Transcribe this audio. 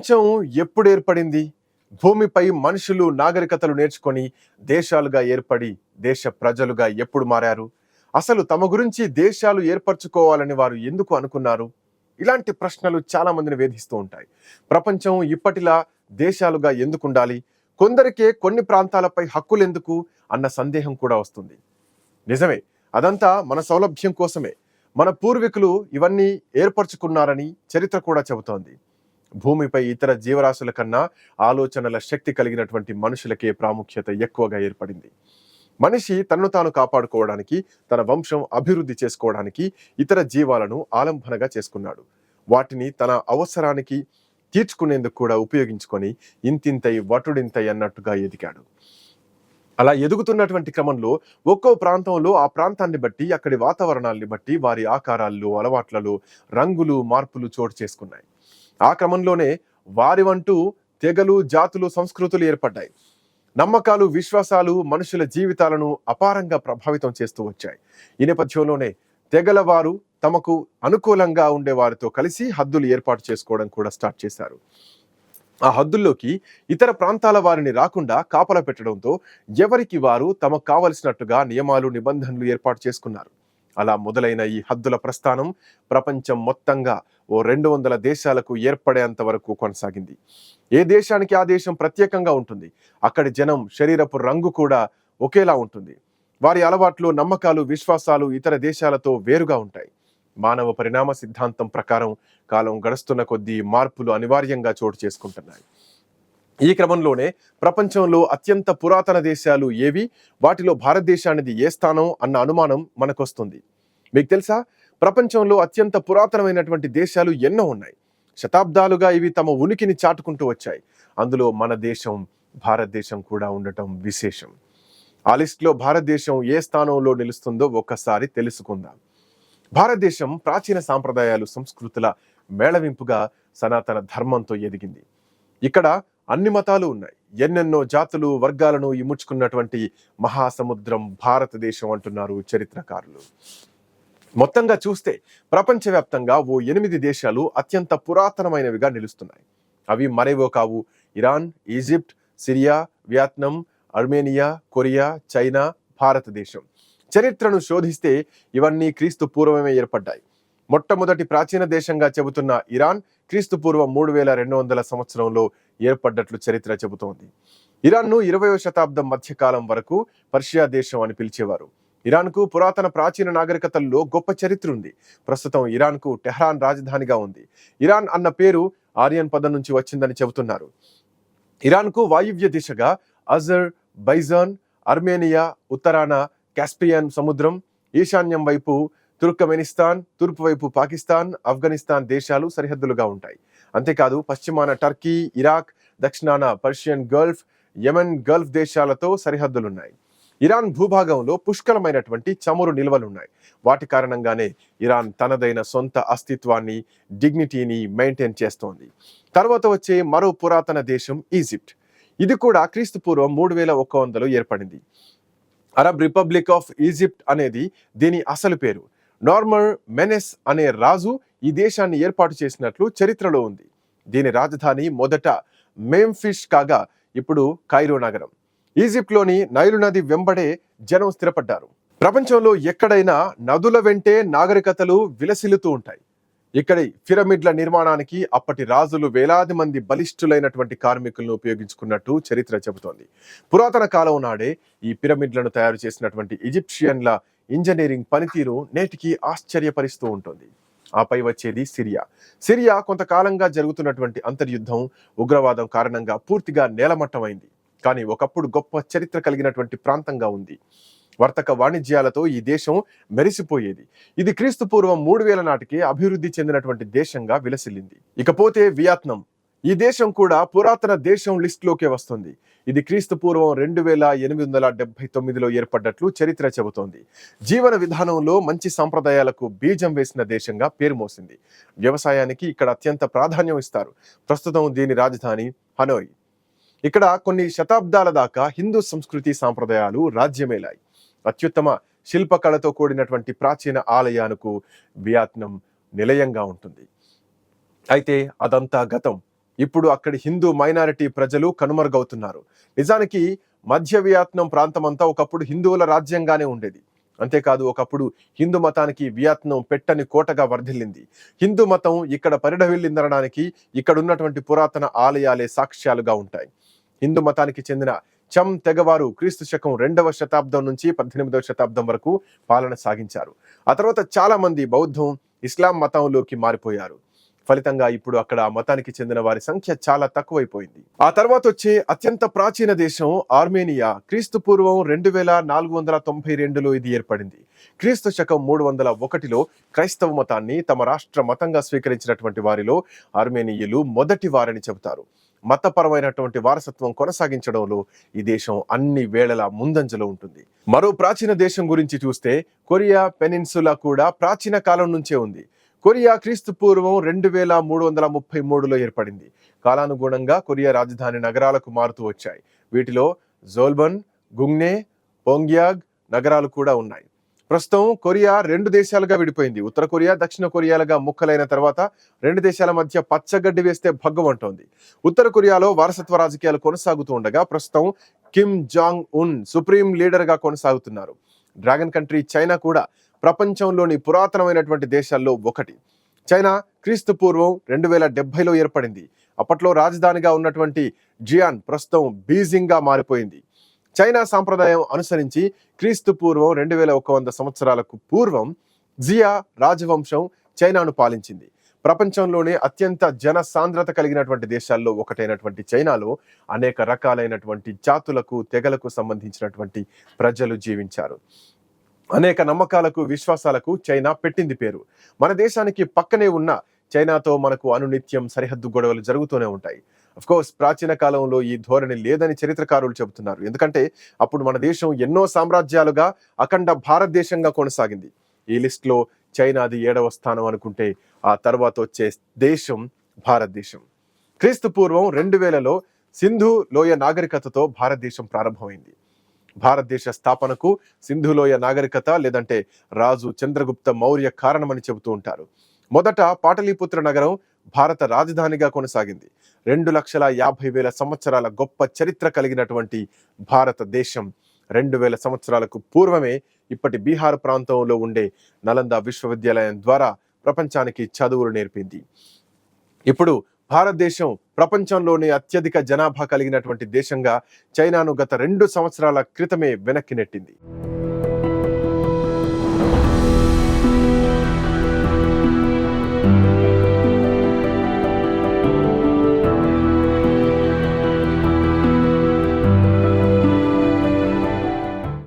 ప్రపంచం ఎప్పుడు ఏర్పడింది? భూమిపై మనుషులు నాగరికతలు నేర్చుకొని దేశాలుగా ఏర్పడి దేశ ప్రజలుగా ఎప్పుడు మారారు? అసలు తమ గురించి దేశాలు ఏర్పరచుకోవాలని వారు ఎందుకు అనుకున్నారు? ఇలాంటి ప్రశ్నలు చాలా మందిని వేధిస్తూ ఉంటాయి. ప్రపంచం ఇప్పటిలా దేశాలుగా ఎందుకు ఉండాలి కొందరికే కొన్ని ప్రాంతాలపై హక్కులు ఎందుకు? అన్న సందేహం కూడా వస్తుంది. నిజమే అదంతా మన సౌలభ్యం కోసమే. మన పూర్వీకులు ఇవన్నీ ఏర్పరచుకున్నారని చరిత్ర కూడా చెబుతోంది. భూమిపై ఇతర జీవరాశుల కన్నా ఆలోచనల శక్తి కలిగినటువంటి మనుషులకే ప్రాముఖ్యత ఎక్కువగా ఏర్పడింది. మనిషి తనను తాను కాపాడుకోవడానికి తన వంశం అభివృద్ధి చేసుకోవడానికి ఇతర జీవాలను ఆలంబనగా చేసుకున్నాడు. వాటిని తన అవసరానికి తీర్చుకునేందుకు కూడా ఉపయోగించుకొని ఇంతింతై వటుడింతై అన్నట్టుగా ఎదిగాడు. అలా ఎదుగుతున్నటువంటి క్రమంలో ఒక్కో ప్రాంతంలో ఆ ప్రాంతాన్ని బట్టి అక్కడి వాతావరణాన్ని బట్టి వారి ఆకారాల్లో అలవాట్లలో రంగులు మార్పులు చోటు చేసుకున్నాయి. ఆ క్రమంలోనే వారి వంటూ తెగలు జాతులు సంస్కృతులు ఏర్పడ్డాయి. నమ్మకాలు విశ్వాసాలు మనుషుల జీవితాలను అపారంగా ప్రభావితం చేస్తూ వచ్చాయి. ఈ నేపథ్యంలోనే తెగల వారు తమకు అనుకూలంగా ఉండే వారితో కలిసి హద్దులు ఏర్పాటు చేసుకోవడం కూడా స్టార్ట్ చేశారు. ఆ హద్దుల్లోకి ఇతర ప్రాంతాల వారిని రాకుండా కాపలా పెట్టడంతో ఎవరికి వారు తమకు కావలసినట్టుగా నియమాలు నిబంధనలు ఏర్పాటు చేసుకున్నారు? అలా మొదలైన ఈ హద్దుల ప్రస్థానం ప్రపంచం మొత్తంగా ఓ రెండు వందల దేశాలకు ఏర్పడేంత వరకు కొనసాగింది. ఏ దేశానికి ఆ దేశం ప్రత్యేకంగా ఉంటుంది? అక్కడి జనం శరీరపు రంగు కూడా ఒకేలా ఉంటుంది. వారి అలవాట్లు నమ్మకాలు విశ్వాసాలు ఇతర దేశాలతో వేరుగా ఉంటాయి. మానవ పరిణామ సిద్ధాంతం ప్రకారం కాలం గడుస్తున్న కొద్దీ మార్పులు అనివార్యంగా చోటు చేసుకుంటున్నాయి. ఈ క్రమంలోనే ప్రపంచంలో అత్యంత పురాతన దేశాలు ఏవి? వాటిలో భారతదేశానిది ఏ స్థానం? అన్న అనుమానం మనకొస్తుంది. మీకు తెలుసా? ప్రపంచంలో అత్యంత పురాతనమైనటువంటి దేశాలు ఎన్నో ఉన్నాయి. శతాబ్దాలుగా ఇవి తమ ఉనికిని చాటుకుంటూ వచ్చాయి. అందులో మన దేశం భారతదేశం కూడా ఉండటం విశేషం. ఆ లిస్ట్లో భారతదేశం ఏ స్థానంలో నిలుస్తుందో ఒక్కసారి తెలుసుకుందాం. భారతదేశం ప్రాచీన సాంప్రదాయాలు సంస్కృతుల మేళవింపుగా సనాతన ధర్మంతో ఎదిగింది. ఇక్కడ అన్ని మతాలు ఉన్నాయి. ఎన్నెన్నో జాతులు వర్గాలను ఇముడ్చుకున్నటువంటి మహాసముద్రం భారతదేశం అంటున్నారు చరిత్రకారులు. మొత్తంగా చూస్తే ప్రపంచవ్యాప్తంగా ఓ ఎనిమిది దేశాలు అత్యంత పురాతనమైనవిగా నిలుస్తున్నాయి. అవి మరేవో కావు. Iran Egypt Syria Vietnam Armenia Korea China Bharatadesam. చరిత్రను శోధిస్తే ఇవన్నీ క్రీస్తు పూర్వమే ఏర్పడ్డాయి. మొట్టమొదటి ప్రాచీన దేశంగా చెబుతున్న ఇరాన్ క్రీస్తు పూర్వం మూడు వేల రెండు వందల సంవత్సరంలో ఏర్పడ్డట్లు చరిత్ర చెబుతోంది. ఇరాన్ను ఇరవయో శతాబ్దం మధ్యకాలం వరకు పర్షియా దేశం అని పిలిచేవారు. ఇరాన్కు పురాతన ప్రాచీన నాగరికతల్లో గొప్ప చరిత్ర ఉంది. ప్రస్తుతం ఇరాన్కు టెహ్రాన్ రాజధానిగా ఉంది. ఇరాన్ అన్న పేరు ఆర్యన్ పదం నుంచి వచ్చిందని చెబుతున్నారు. ఇరాన్కు వాయువ్య దిశగా అజర్ బైజాన్ అర్మేనియా ఉత్తరాన కాస్పియన్ సముద్రం ఈశాన్యం వైపు తుర్కమెనిస్తాన్ తూర్పు వైపు పాకిస్తాన్ ఆఫ్ఘనిస్తాన్ దేశాలు సరిహద్దులుగా ఉంటాయి. అంతేకాదు పశ్చిమాన టర్కీ ఇరాక్ దక్షిణాన పర్షియన్ గల్ఫ్ యెమెన్ గల్ఫ్ దేశాలతో సరిహద్దులున్నాయి. ఇరాన్ భూభాగంలో పుష్కలమైనటువంటి చమురు నిల్వలున్నాయి. వాటి కారణంగానే ఇరాన్ తనదైన సొంత అస్తిత్వాన్ని డిగ్నిటీని మెయింటైన్ చేస్తోంది. తర్వాత వచ్చే మరో పురాతన దేశం ఈజిప్ట్. ఇది కూడా క్రీస్తు పూర్వం మూడు వేల ఒక్క వందలో ఏర్పడింది. అరబ్ రిపబ్లిక్ ఆఫ్ ఈజిప్ట్ అనేది దీని అసలు పేరు. నార్మర్ మెనెస్ అనే రాజు ఈ దేశాన్ని ఏర్పాటు చేసినట్లు చరిత్రలో ఉంది. దీని రాజధాని మొదట మేంఫిష్ కాగా ఇప్పుడు కైరో నగరం. ఈజిప్ట్లోని నైలు నది వెంబడే జనం స్థిరపడ్డారు. ప్రపంచంలో ఎక్కడైనా నదుల వెంటే నాగరికతలు విలసిల్లుతూ ఉంటాయి. ఇక్కడి పిరమిడ్ల నిర్మాణానికి అప్పటి రాజులు వేలాది మంది బలిష్ఠులైనటువంటి కార్మికులను ఉపయోగించుకున్నట్టు చరిత్ర చెబుతోంది. పురాతన కాలం నాడే ఈ పిరమిడ్లను తయారు చేసినటువంటి ఈజిప్షియన్ల ఇంజనీరింగ్ పనితీరు నేటికి ఆశ్చర్యపరిస్తూ ఉంటుంది. ఆపై వచ్చేది సిరియా. సిరియా కొంతకాలంగా జరుగుతున్నటువంటి అంతర్యుద్ధం ఉగ్రవాదం కారణంగా పూర్తిగా నేలమట్టమైంది. కానీ ఒకప్పుడు గొప్ప చరిత్ర కలిగినటువంటి ప్రాంతంగా ఉంది. వర్తక వాణిజ్యాలతో ఈ దేశం మెరిసిపోయేది. ఇది క్రీస్తు పూర్వం మూడు వేల నాటికి అభివృద్ధి చెందినటువంటి దేశంగా విలసిల్లింది. ఇకపోతే వియత్నాం ఈ దేశం కూడా పురాతన దేశం లిస్టులోకే వస్తుంది. ఇది క్రీస్తు పూర్వం రెండు వేల ఎనిమిది వందల డెబ్బై తొమ్మిదిలో ఏర్పడ్డట్లు చరిత్ర చెబుతోంది. జీవన విధానంలో మంచి సాంప్రదాయాలకు బీజం వేసిన దేశంగా పేరు మోసింది. వ్యవసాయానికి ఇక్కడ అత్యంత ప్రాధాన్యం ఇస్తారు. ప్రస్తుతం దీని రాజధాని హనోయ్. ఇక్కడ కొన్ని శతాబ్దాల దాకా హిందూ సంస్కృతి సాంప్రదాయాలు రాజ్యమేలాయి. అత్యుత్తమ శిల్పకళతో కూడినటువంటి ప్రాచీన ఆలయాలకు వియత్నం నిలయంగా ఉంటుంది. అయితే అదంతా గతం. ఇప్పుడు అక్కడి హిందూ మైనారిటీ ప్రజలు కనుమరుగవుతున్నారు. నిజానికి మధ్య వియత్నాం ప్రాంతమంతా ఒకప్పుడు హిందువుల రాజ్యంగానే ఉండేది. అంతేకాదు ఒకప్పుడు హిందూ మతానికి వియత్నాం పెట్టని కోటగా వర్ధిల్లింది. హిందూ మతం ఇక్కడ పరిడవిల్లిందనడానికి ఇక్కడ ఉన్నటువంటి పురాతన ఆలయాలే సాక్ష్యాలుగా ఉంటాయి. హిందూ మతానికి చెందిన చమ్ తెగవారు క్రీస్తు శకం రెండవ శతాబ్దం నుంచి పద్దెనిమిదవ శతాబ్దం వరకు పాలన సాగించారు. ఆ తర్వాత చాలా మంది బౌద్ధం ఇస్లాం మతంలోకి మారిపోయారు. ఫలితంగా ఇప్పుడు అక్కడ ఆ మతానికి చెందిన వారి సంఖ్య చాలా తక్కువైపోయింది. ఆ తర్వాత వచ్చే అత్యంత ప్రాచీన దేశం ఆర్మేనియా. క్రీస్తు పూర్వం రెండు వేల నాలుగు వందల తొంభై రెండులో ఇది ఏర్పడింది. క్రీస్తు శకం మూడు వందల ఒకటిలో క్రైస్తవ మతాన్ని తమ రాష్ట్ర మతంగా స్వీకరించినటువంటి వారిలో ఆర్మేనియలు మొదటి వారని చెబుతారు. మతపరమైనటువంటి వారసత్వం కొనసాగించడంలో ఈ దేశం అన్ని వేళలా ముందంజలో ఉంటుంది. మరో ప్రాచీన దేశం గురించి చూస్తే కొరియా పెనిన్సులా కూడా ప్రాచీన కాలం నుంచే ఉంది. కొరియా క్రీస్తు పూర్వం రెండు వేల మూడు వందల ముప్పై మూడులో ఏర్పడింది. కాలానుగుణంగా కొరియా రాజధాని నగరాలకు మారుతూ వచ్చాయి. వీటిలో జోల్బన్ గుంగ్నే పోంగ్యాగ్ నగరాలు కూడా ఉన్నాయి. ప్రస్తుతం కొరియా రెండు దేశాలుగా విడిపోయింది. ఉత్తర కొరియా దక్షిణ కొరియాలుగా ముక్కలైన తర్వాత రెండు దేశాల మధ్య పచ్చగడ్డి వేస్తే భగ్గమంటోంది ఉత్తర కొరియాలో వారసత్వ రాజకీయాలు కొనసాగుతూ ఉండగా ప్రస్తుతం కిమ్ జాంగ్ ఉన్ సుప్రీం లీడర్గా కొనసాగుతున్నారు. డ్రాగన్ కంట్రీ చైనా కూడా ప్రపంచంలోని పురాతనమైనటువంటి దేశాల్లో ఒకటి. చైనా క్రీస్తు పూర్వం రెండు వేల డెబ్బైలో ఏర్పడింది. అప్పట్లో రాజధానిగా ఉన్నటువంటి జియాన్ ప్రస్తుతం బీజింగ్గా మారిపోయింది. చైనా సాంప్రదాయం అనుసరించి క్రీస్తు పూర్వం రెండు వేల ఒక వంద సంవత్సరాలకు పూర్వం జియా రాజవంశం చైనాను పాలించింది. ప్రపంచంలోనే అత్యంత జన సాంద్రత కలిగినటువంటి దేశాల్లో ఒకటైనటువంటి చైనాలో అనేక రకాలైనటువంటి జాతులకు తెగలకు సంబంధించినటువంటి ప్రజలు జీవించారు. అనేక నమ్మకాలకు విశ్వాసాలకు చైనా పెట్టింది పేరు. మన దేశానికి పక్కనే ఉన్న చైనాతో మనకు అనునిత్యం సరిహద్దు గొడవలు జరుగుతూనే ఉంటాయి. కోర్స్ ప్రాచీన కాలంలో ఈ ధోరణి లేదని చరిత్రకారులు చెబుతున్నారు. ఎందుకంటే అప్పుడు మన దేశం ఎన్నో సామ్రాజ్యాలుగా అఖండ భారతదేశంగా కొనసాగింది. ఈ లిస్ట్లో చైనాది ఏడవ స్థానం అనుకుంటే ఆ తర్వాత వచ్చే దేశం భారతదేశం. క్రీస్తు పూర్వం రెండు వేలలో సింధు లోయ నాగరికతతో భారతదేశం ప్రారంభమైంది. భారతదేశ స్థాపనకు సింధులోయ నాగరికత లేదంటే రాజు చంద్రగుప్త మౌర్య కారణమని చెబుతూ ఉంటారు. మొదట పాటలీపుత్ర నగరం భారత రాజధానిగా కొనసాగింది. రెండు లక్షల యాభై వేల సంవత్సరాల గొప్ప చరిత్ర కలిగినటువంటి భారతదేశం రెండు వేల సంవత్సరాలకు పూర్వమే ఇప్పటి బీహార్ ప్రాంతంలో ఉండే నలంద విశ్వవిద్యాలయం ద్వారా ప్రపంచానికి చదువులు నేర్పింది. ఇప్పుడు భారతదేశం ప్రపంచంలోనే అత్యధిక జనాభా కలిగినటువంటి దేశంగా చైనాను గత రెండు సంవత్సరాల క్రితమే వెనక్కి నెట్టింది.